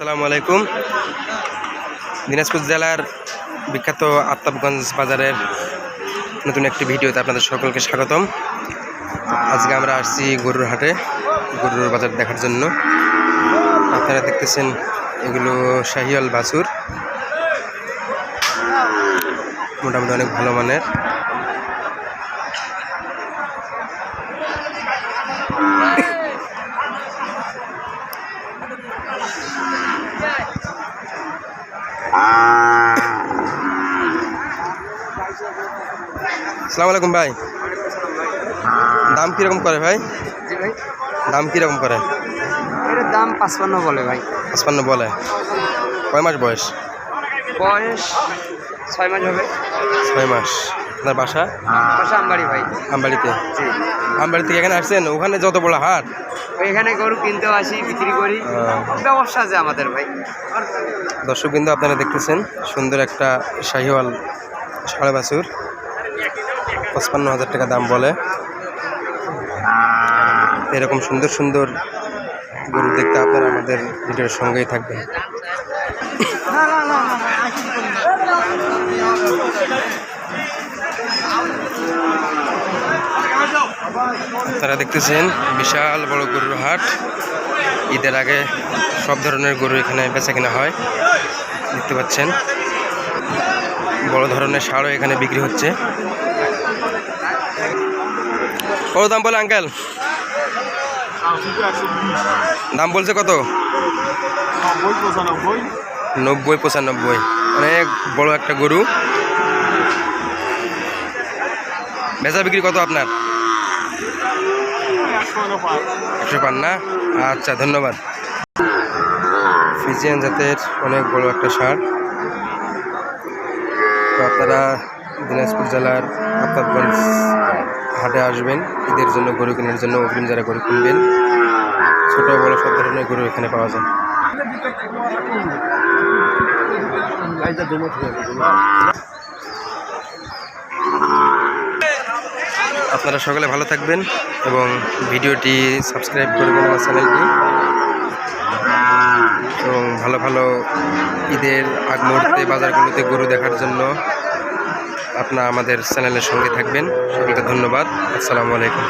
আসসালামু আলাইকুম। দিনাজপুর জেলার বিখ্যাত আত্তাবগঞ্জ বাজারের নতুন একটি ভিডিওতে আপনাদের সকলকে স্বাগতম। আজকে আমরা আসছি গরুর হাটে, গরুর বাজার দেখার জন্য। আপনারা দেখতেছেন এগুলো শাহিয়াল বাছুর। মোটামুটি অনেক ভালো মানের। আসসালামু আলাইকুম ভাই। দাম কীরকম করে ভাই? দাম কীরকম করে? দাম পাঁচপান্ন বলে ভাই। পাঁচপান্ন বলে। কয় মাস বয়স? বয়স ছয় মাস হবে। ছয় মাস। আপনার বাসা? আমবাড়ি ভাই। আমবাড়িতে? আমবাড়ি থেকে এখানে আসছেন? ওখানে যত বড় হাট? এখানে গরু কিনতেও আসি বিক্রি করি। ব্যবসা আছে আমাদের ভাই। দর্শক বিন্দু আপনারা দেখতেছেন সুন্দর একটা শাহিওয়াল সাড়ে বাছুর। পঁচপান্ন হাজার টাকা দাম বলে। এরকম সুন্দর সুন্দর গরু দেখতে আপনারা আমাদের ভিডিওর সঙ্গেই থাকবেন। আপনারা দেখতেছেন বিশাল বড় গরুর হাট। ঈদের আগে সব ধরনের গরু এখানে বেচা কেনা হয়, দেখতে পাচ্ছেন। বড় ধরনের সারও এখানে বিক্রি হচ্ছে। কত দাম বলে আঙ্কেল? দাম বলছে কত? নব্বই পঁচানব্বই। অনেক বড় একটা গরু। বেচা বিক্রি কত আপনার? একশো পান না? আচ্ছা ধন্যবাদ। ফিজিয়ান জাতের অনেক বড় একটা সার তো আপনারা দিনাজপুর জেলার আফতাবগঞ্জ হাটে আসবেন। ঈদের জন্য গরু কেনার জন্য অগ্রিম যারা গরু কিনবেন, ছোট বড় সব ধরনের গরু এখানে পাওয়া যায়। আপনারা সকলে ভালো থাকবেন এবং ভিডিওটি সাবস্ক্রাইব করবেন আমার চ্যানেলটি। এবং ভালো ভালো ঈদের আগ মুহূর্তে বাজারগুলোতে গরু দেখার জন্য আপনারা আমাদের চ্যানেলের সঙ্গে থাকবেন। সকলকে ধন্যবাদ। আসসালামু আলাইকুম।